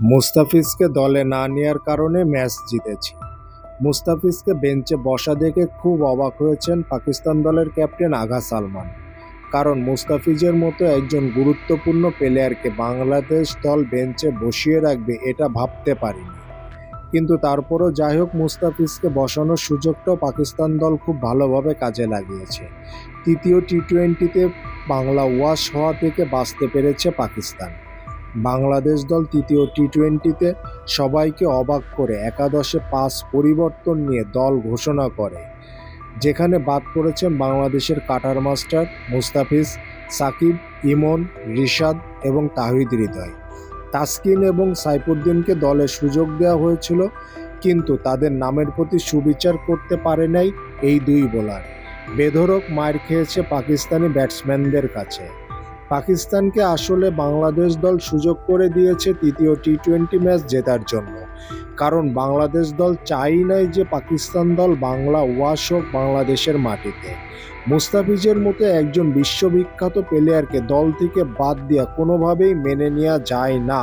মুস্তাফিজকে দলে না নেওয়ার কারণে ম্যাচ জিতেছি। মুস্তাফিজকে বেঞ্চে বসা দেখে খুব অবাক হয়েছেন পাকিস্তান দলের ক্যাপ্টেন আগা সালমান। কারণ মুস্তাফিজের মতো একজন গুরুত্বপূর্ণ প্লেয়ারকে বাংলাদেশ দল বেঞ্চে বসিয়ে রাখবে এটা ভাবতে পারিনি। কিন্তু তারপরও যাই হোক, মুস্তাফিজকে বসানোর সুযোগটাও পাকিস্তান দল খুব ভালোভাবে কাজে লাগিয়েছে। তৃতীয় টি টোয়েন্টিতে বাংলা ওয়াশ হওয়া থেকে বাঁচতে পেরেছে পাকিস্তান। বাংলাদেশ দল তৃতীয় টি টোয়েন্টিতে সবাইকে অবাক করে একাদশে পাঁচ পরিবর্তন নিয়ে দল ঘোষণা করে, যেখানে বাদ পড়েছেন বাংলাদেশের কাটার মাস্টার মুস্তাফিজ, সাকিব, ইমন, রিশাদ এবং তাহিদ হৃদয়। তাসকিন এবং সাইফুদ্দিনকে দলে সুযোগ দেওয়া হয়েছিল, কিন্তু তাদের নামের প্রতি সুবিচার করতে পারে নাই এই দুই বোলার। বেধরক মার খেয়েছে পাকিস্তানি ব্যাটসম্যানদের কাছে। পাকিস্তানকে আসলে বাংলাদেশ দল সুযোগ করে দিয়েছে তৃতীয় টি টোয়েন্টি ম্যাচ জেতার জন্য। কারণ বাংলাদেশ দল চাই নাই যে পাকিস্তান দল বাংলা ওয়াশ হোক বাংলাদেশের মাটিতে। মুস্তাফিজের মতো একজন বিশ্ববিখ্যাত প্লেয়ারকে দল থেকে বাদ দেওয়া কোনোভাবেই মেনে নেওয়া যায় না।